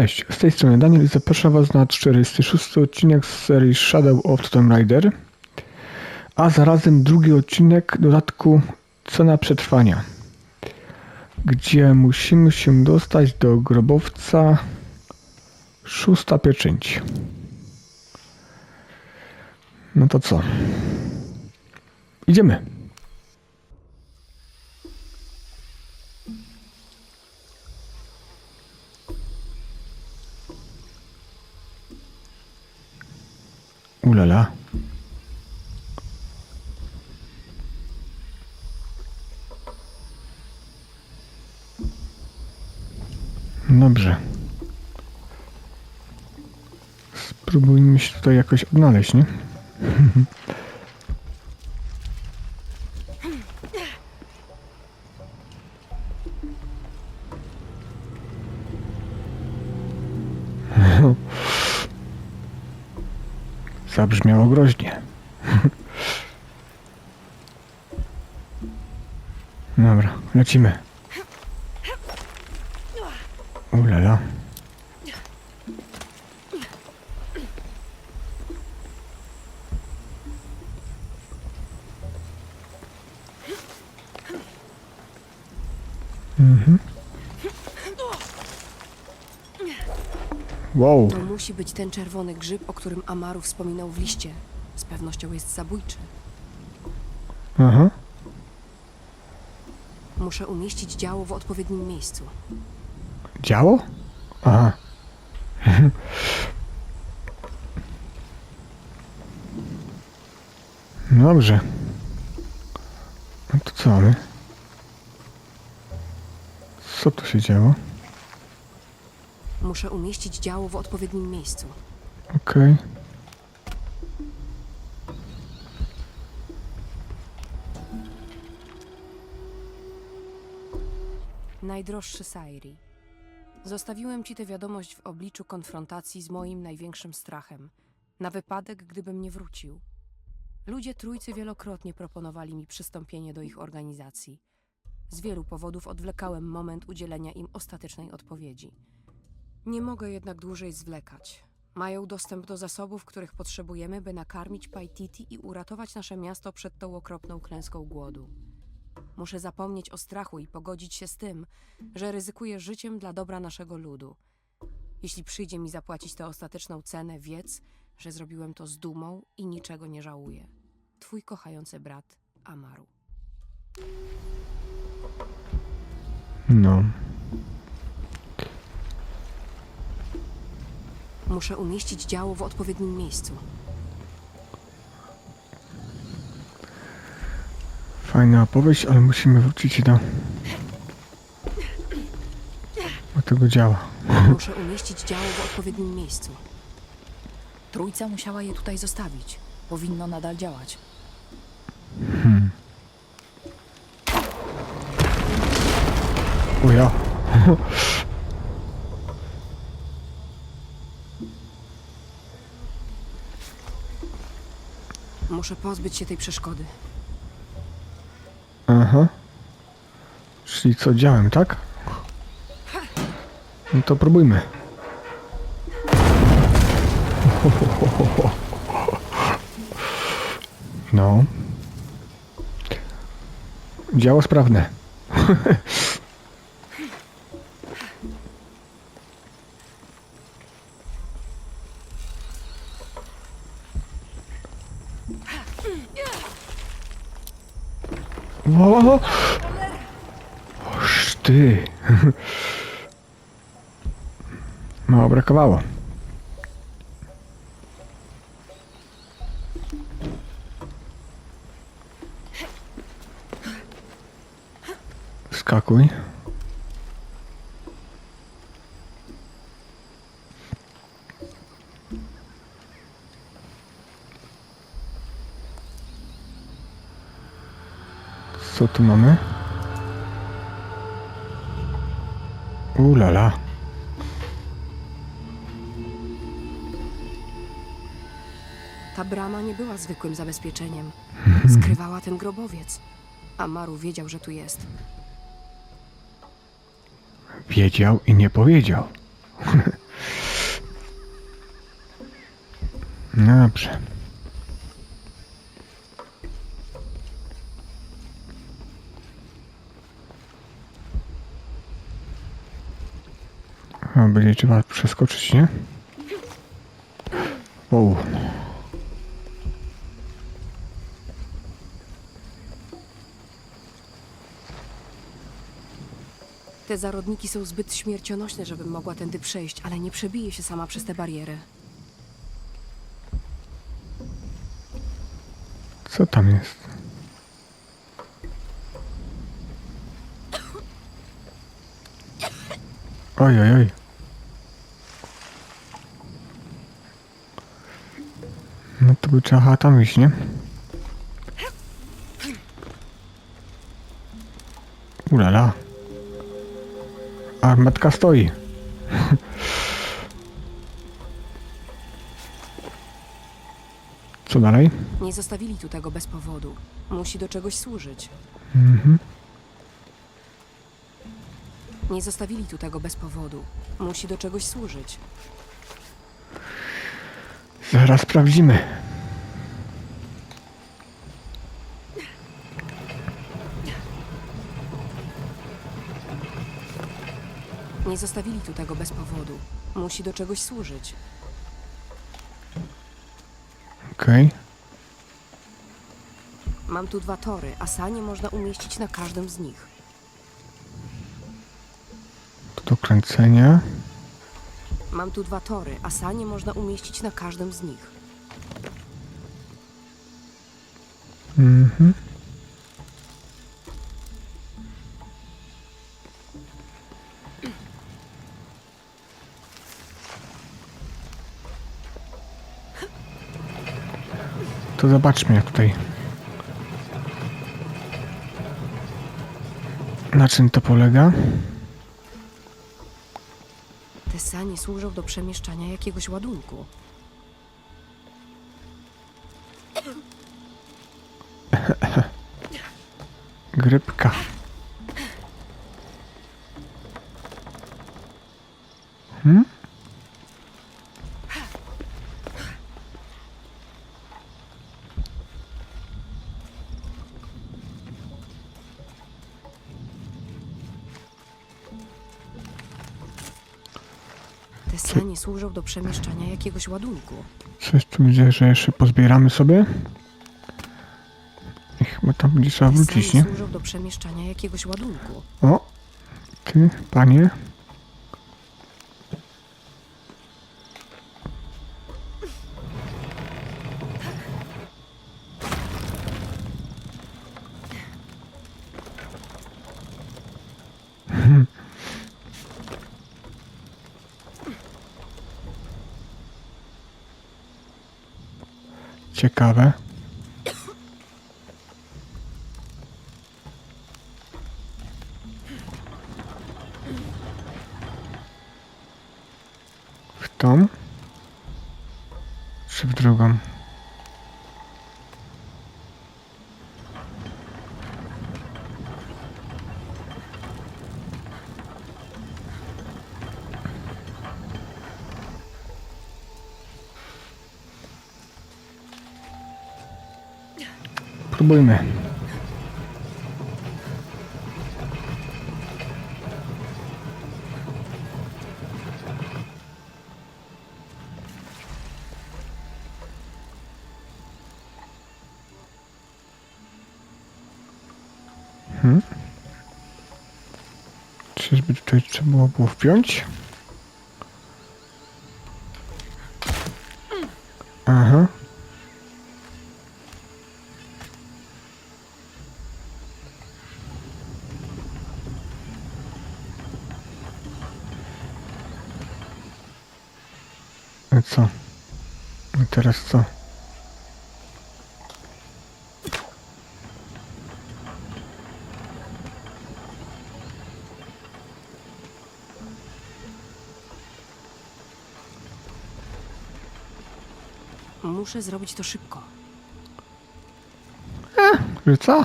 Cześć, z tej strony Daniel i zapraszam Was na 46 odcinek z serii Shadow of Tomb Raider, a zarazem drugi odcinek dodatku Cena Przetrwania, gdzie musimy się dostać do grobowca Szósta Pieczęć. No to co? Idziemy. Ulala. Dobrze. Spróbujmy się tutaj jakoś odnaleźć, nie? Zabrzmiało groźnie. Dobra, lecimy. Ulala. Mhm. Wow. To musi być ten czerwony grzyb, o którym Amaru wspominał w liście. Z pewnością jest zabójczy. Aha. Muszę umieścić działo w odpowiednim miejscu. Działo? Aha. Dobrze. No to co my? Co tu się działo? Muszę umieścić działo w odpowiednim miejscu. Okej. Najdroższy Sairi. Zostawiłem ci tę wiadomość w obliczu konfrontacji z moim największym strachem. Na wypadek, gdybym nie wrócił. Ludzie trójcy wielokrotnie proponowali mi przystąpienie do ich organizacji. Z wielu powodów odwlekałem moment udzielenia im ostatecznej odpowiedzi. Nie mogę jednak dłużej zwlekać. Mają dostęp do zasobów, których potrzebujemy, by nakarmić Paititi i uratować nasze miasto przed tą okropną klęską głodu. Muszę zapomnieć o strachu i pogodzić się z tym, że ryzykuję życiem dla dobra naszego ludu. Jeśli przyjdzie mi zapłacić tę ostateczną cenę, wiedz, że zrobiłem to z dumą i niczego nie żałuję. Twój kochający brat Amaru. No. Muszę umieścić działo w odpowiednim miejscu. Fajna opowieść, ale musimy wrócić do... do tego działa. Muszę umieścić działo w odpowiednim miejscu. Trójca musiała je tutaj zostawić. Powinno nadal działać. O ja. Muszę pozbyć się tej przeszkody. Aha. Czyli co, działem, tak? No to próbujmy. No. Działo sprawne. Ого! Ж ти. Ну, Мало бракувало. Скакуй. tu mamy? Ulala. Ta brama nie była zwykłym zabezpieczeniem. Mhm. Skrywała ten grobowiec. A Maru wiedział, że tu jest. Wiedział i nie powiedział. Dobrze. O, będzie trzeba przeskoczyć, nie? Wow. Te zarodniki są zbyt śmiercionośne, żebym mogła tędy przejść, ale nie przebiję się sama przez tę barierę. Co tam jest? Oj, oj, oj. No to by trzeba tam iść, nie? Ulala. Armatka stoi. Co dalej? Nie zostawili tu tego bez powodu. Musi do czegoś służyć. Mhm. Nie zostawili tu tego bez powodu. Musi do czegoś służyć. Zaraz sprawdzimy. Nie zostawili tu tego bez powodu. Musi do czegoś służyć. Okej. Mam tu dwa tory, a sanie można umieścić na każdym z nich. To do kręcenia. Mam tu dwa tory, a sanie można umieścić na każdym z nich. Mhm. To zobaczmy jak tutaj. Na czym to polega? Te sanie służą do przemieszczania jakiegoś ładunku. Grypka. Służą do przemieszczania jakiegoś ładunku. Coś tu widzę, że jeszcze pozbieramy sobie. I chyba tam będzie trzeba wrócić, nie? służą do przemieszczania jakiegoś ładunku. O! Ty, panie. Ciekawe. Próbujmy. Hmm? Czyżby tutaj trzeba było, było wpiąć? Aha. I co? I teraz co? Muszę zrobić to szybko. Że co?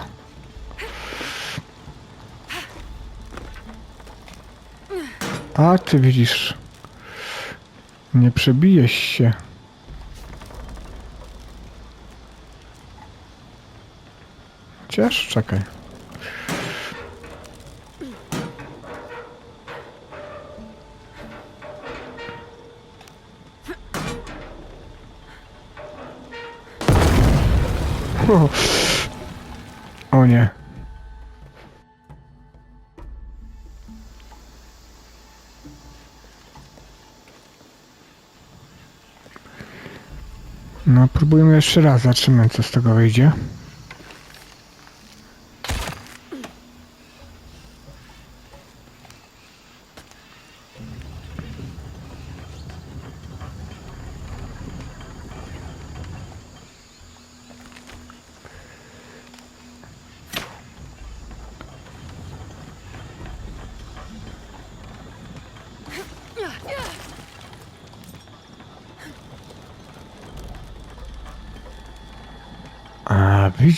A ty widzisz. Nie przebijesz się. Chociaż, czekaj. O, nie. No, próbujmy jeszcze raz, zobaczymy co z tego wyjdzie.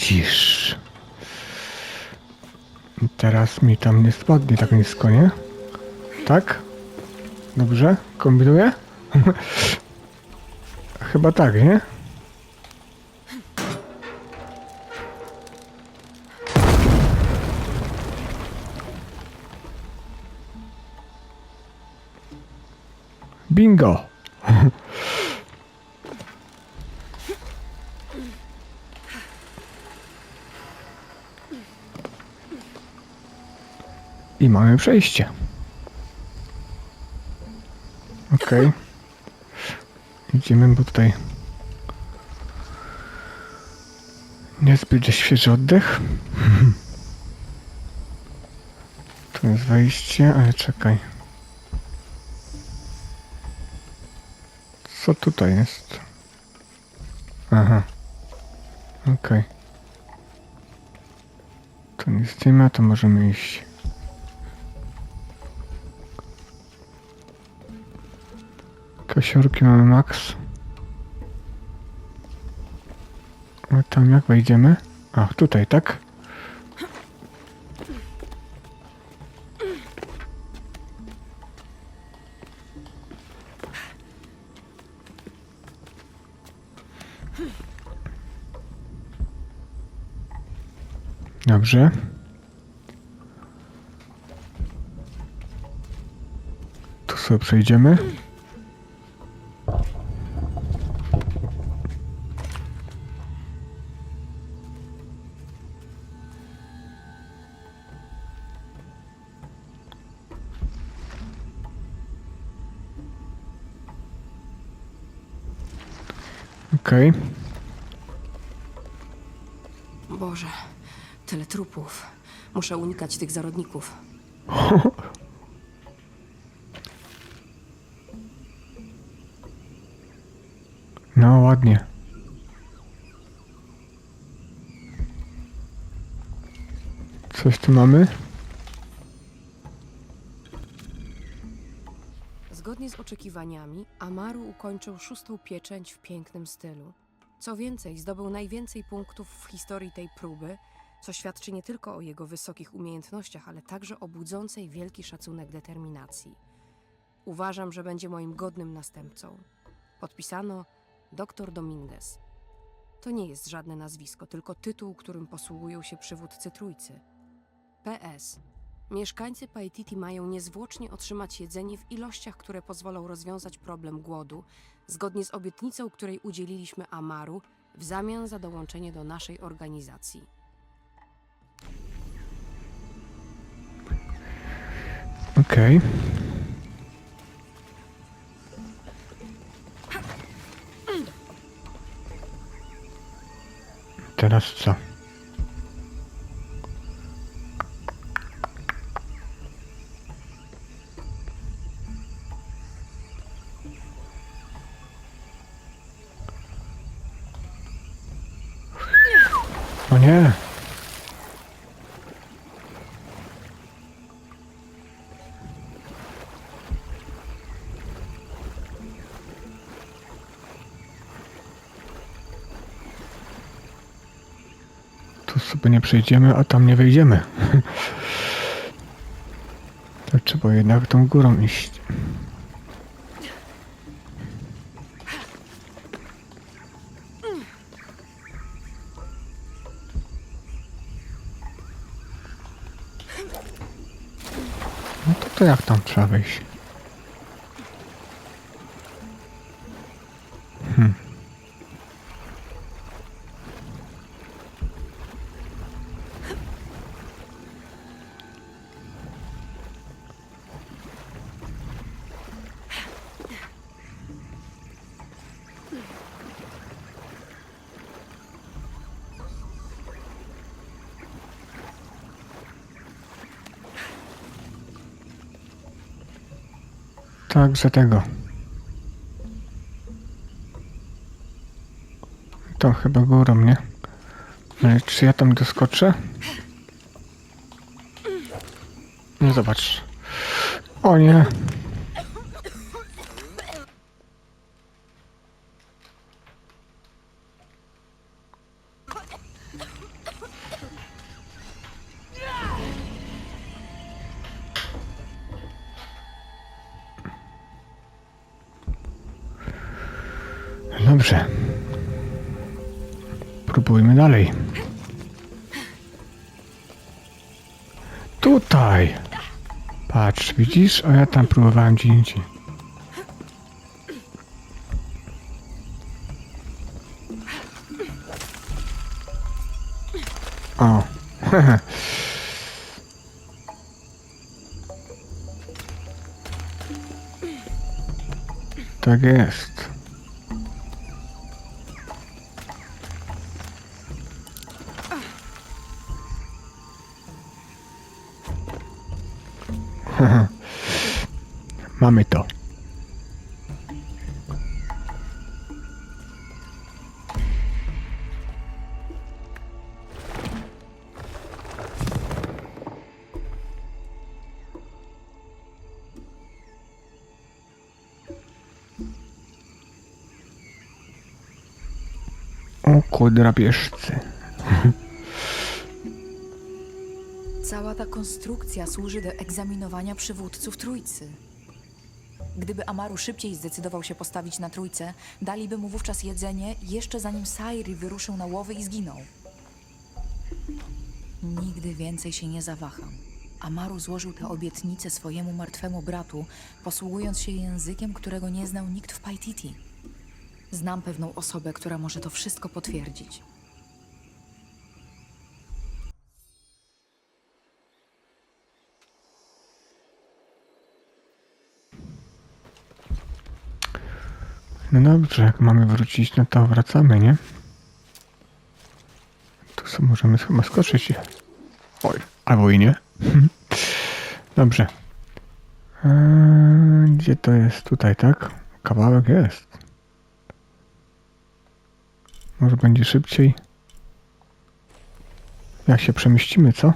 Widzisz. Teraz mi tam nie spadnie tak nisko, nie? Tak? Dobrze? Kombinuję? Chyba tak, nie? Bingo! I mamy przejście. Okej. Idziemy, bo tutaj niezbyt świeży oddech. Tu jest wejście, ale czekaj. Co tutaj jest? Aha. Okej. Tu nic nie ma, to możemy iść. Kasiorki mamy max. A tam jak wejdziemy? Ach, tutaj, tak? Dobrze. Tu sobie przejdziemy. Okej. Boże, tyle trupów. Muszę unikać tych zarodników. No ładnie. Coś tu mamy? Oczekiwaniami, Amaru ukończył szóstą pieczęć w pięknym stylu. Co więcej, zdobył najwięcej punktów w historii tej próby, co świadczy nie tylko o jego wysokich umiejętnościach, ale także o budzącej wielki szacunek determinacji. Uważam, że będzie moim godnym następcą. Podpisano dr Dominguez. To nie jest żadne nazwisko, tylko tytuł, którym posługują się przywódcy trójcy. PS. Mieszkańcy Paititi mają niezwłocznie otrzymać jedzenie w ilościach, które pozwolą rozwiązać problem głodu, zgodnie z obietnicą, której udzieliliśmy Amaru w zamian za dołączenie do naszej organizacji. Okej. Teraz co? nie przejdziemy, a tam nie wejdziemy. to trzeba jednak tą górą iść. No to, to jak tam trzeba wejść? Także tego. To chyba górą, nie? Ale czy ja tam doskoczę? No zobacz. O nie. Dalej. Tutaj. Patrz, widzisz? O, ja tam próbowałem gdzie indziej. O. tak jest. Mamy to. O kodrabieżcy. Ta konstrukcja służy do egzaminowania przywódców trójcy. Gdyby Amaru szybciej zdecydował się postawić na trójce, daliby mu wówczas jedzenie jeszcze zanim Sairi wyruszył na łowy i zginął. Nigdy więcej się nie zawaham. Amaru złożył tę obietnicę swojemu martwemu bratu, posługując się językiem, którego nie znał nikt w Paititi. Znam pewną osobę, która może to wszystko potwierdzić. No dobrze, jak mamy wrócić, no to wracamy, nie? Tu sobie możemy chyba skoczyć. Oj, albo i nie. Dobrze. Eee, gdzie to jest? Tutaj, tak? Kawałek jest. Może będzie szybciej. Jak się przemieścimy, co?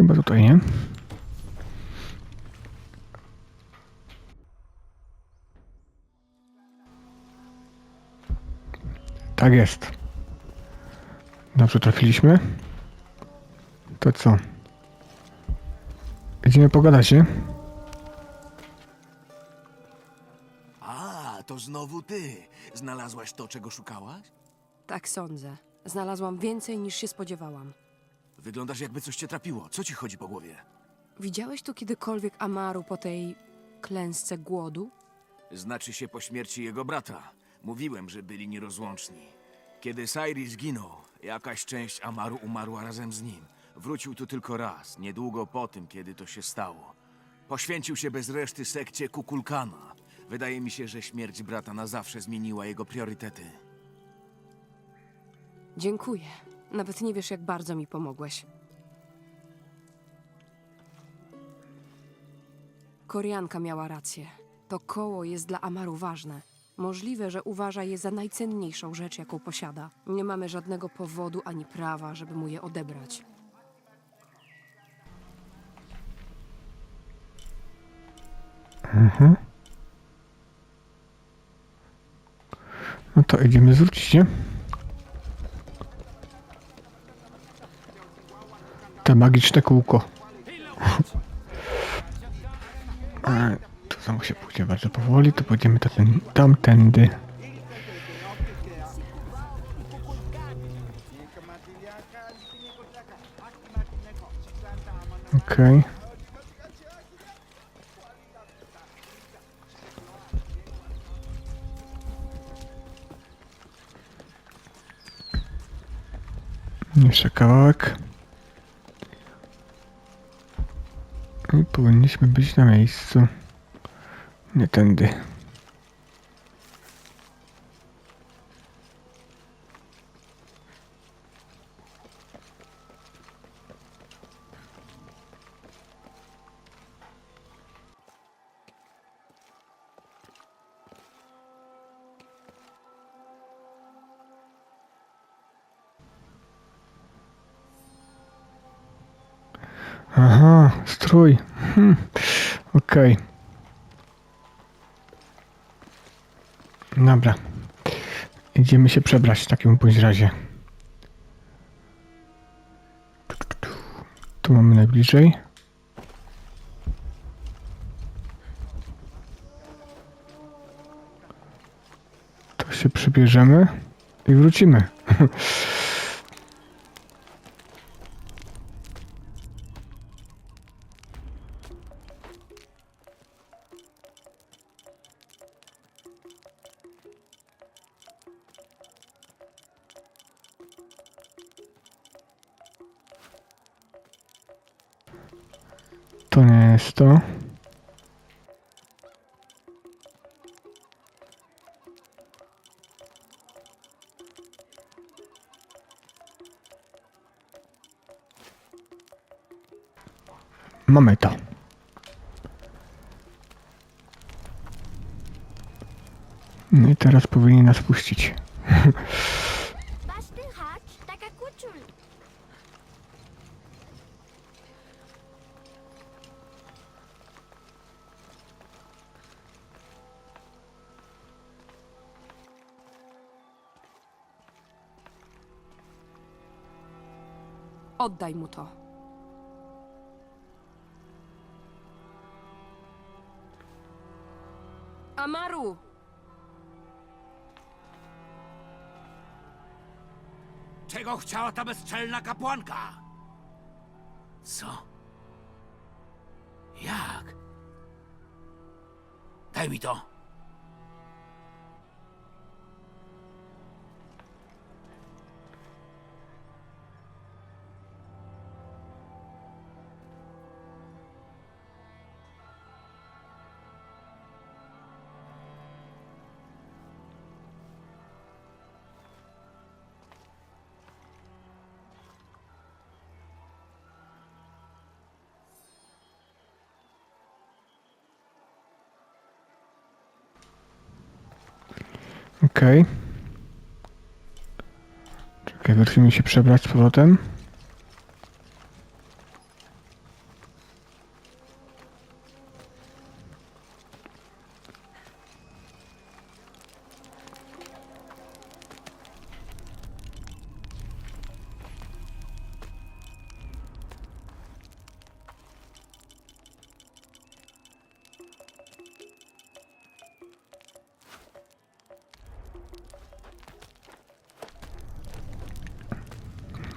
Chyba tutaj, nie? Tak jest. Dobrze trafiliśmy. To co? Idziemy pogadać, nie? A, to znowu ty. Znalazłaś to, czego szukałaś? Tak sądzę. Znalazłam więcej niż się spodziewałam. Wyglądasz jakby coś cię trapiło. Co ci chodzi po głowie? Widziałeś tu kiedykolwiek Amaru po tej klęsce głodu? Znaczy się po śmierci jego brata. Mówiłem, że byli nierozłączni. Kiedy Sairi zginął, jakaś część Amaru umarła razem z nim. Wrócił tu tylko raz, niedługo po tym, kiedy to się stało. Poświęcił się bez reszty sekcie Kukulkana. Wydaje mi się, że śmierć brata na zawsze zmieniła jego priorytety. Dziękuję. Nawet nie wiesz, jak bardzo mi pomogłeś. Korianka miała rację. To koło jest dla Amaru ważne. Możliwe, że uważa je za najcenniejszą rzecz, jaką posiada. Nie mamy żadnego powodu ani prawa, żeby mu je odebrać. No to idziemy zwrócić, nie? Magiczne kółko. To znowu się pójdzie bardzo powoli, to pójdziemy to ten, tamtędy. Okej. Jeszcze kawałek. I powinniśmy być na miejscu. Nie tędy. Okej. Dobra. Idziemy się przebrać w takim bądź razie. Tu mamy najbliżej. To się przybierzemy i wrócimy. to. Mamy to. No i teraz powinni nas puścić. Oddaj mu to. Amaru! Czego chciała ta bezczelna kapłanka? Co? Jak? Daj mi to. Okej. Czekaj, wrócimy się przebrać z powrotem.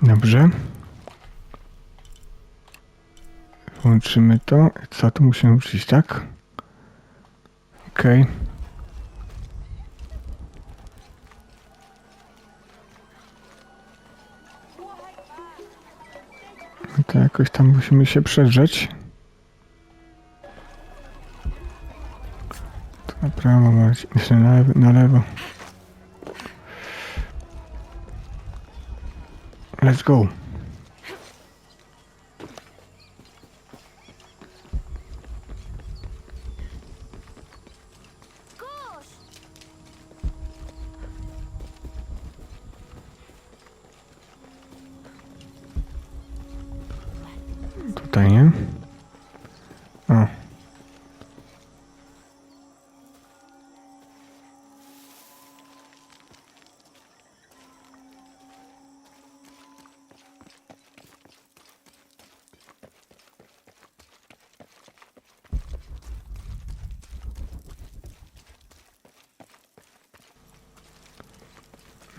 Dobrze. Włączymy to. Co tu musimy wrócić, tak? Okej. No To jakoś tam musimy się przedrzeć. Tu na prawo, na lewo. Na lewo. Let's go. Tutaj nie. O.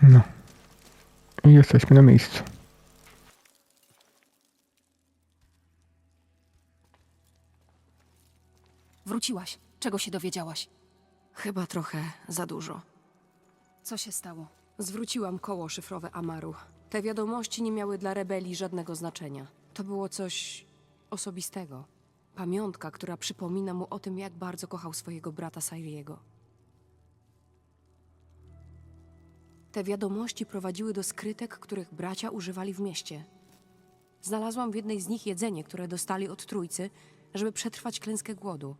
No. I jesteśmy na miejscu. Wróciłaś. Czego się dowiedziałaś? Chyba trochę za dużo. Co się stało? Zwróciłam koło szyfrowe Amaru. Te wiadomości nie miały dla rebelii żadnego znaczenia. To było coś osobistego. Pamiątka, która przypomina mu o tym, jak bardzo kochał swojego brata Sairiego. Te wiadomości prowadziły do skrytek, których bracia używali w mieście. Znalazłam w jednej z nich jedzenie, które dostali od trójcy, żeby przetrwać klęskę głodu.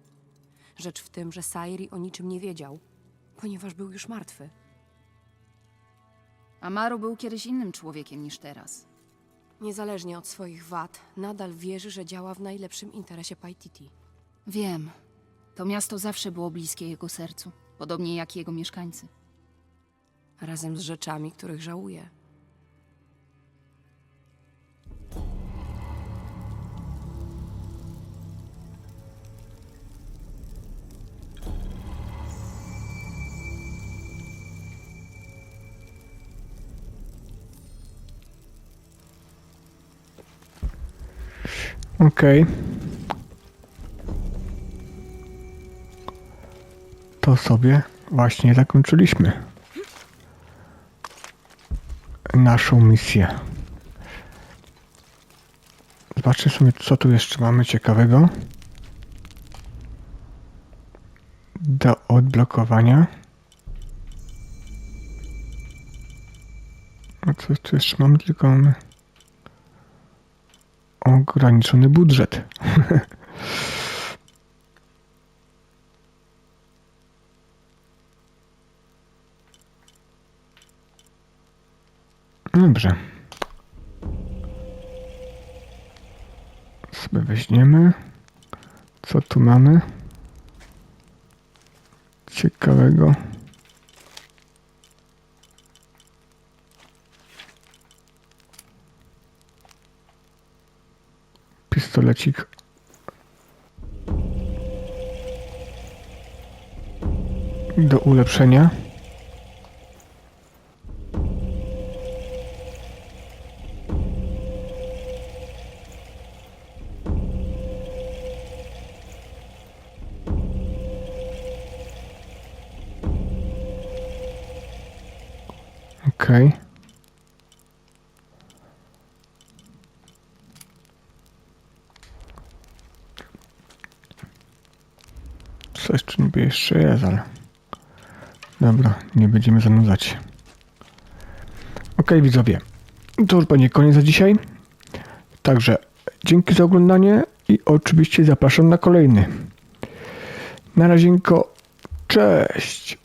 Rzecz w tym, że Sairi o niczym nie wiedział, ponieważ był już martwy. Amaru był kiedyś innym człowiekiem niż teraz. Niezależnie od swoich wad, nadal wierzy, że działa w najlepszym interesie Paititi. Wiem. To miasto zawsze było bliskie jego sercu, podobnie jak jego mieszkańcy. Razem z rzeczami, których żałuje. Okej. To sobie właśnie zakończyliśmy naszą misję. Zobaczcie sobie, co tu jeszcze mamy ciekawego. Do odblokowania. A co tu jeszcze mamy? Tylko mamy ograniczony budżet. Dobrze. Sobie weźmiemy. Co tu mamy? Ciekawego. Pistolecik. Do ulepszenia. Jeszcze jest, ale... Dobra, nie będziemy zanudzać. Okej, widzowie. To już będzie koniec za dzisiaj. Także dzięki za oglądanie i oczywiście zapraszam na kolejny. Na razie, cześć!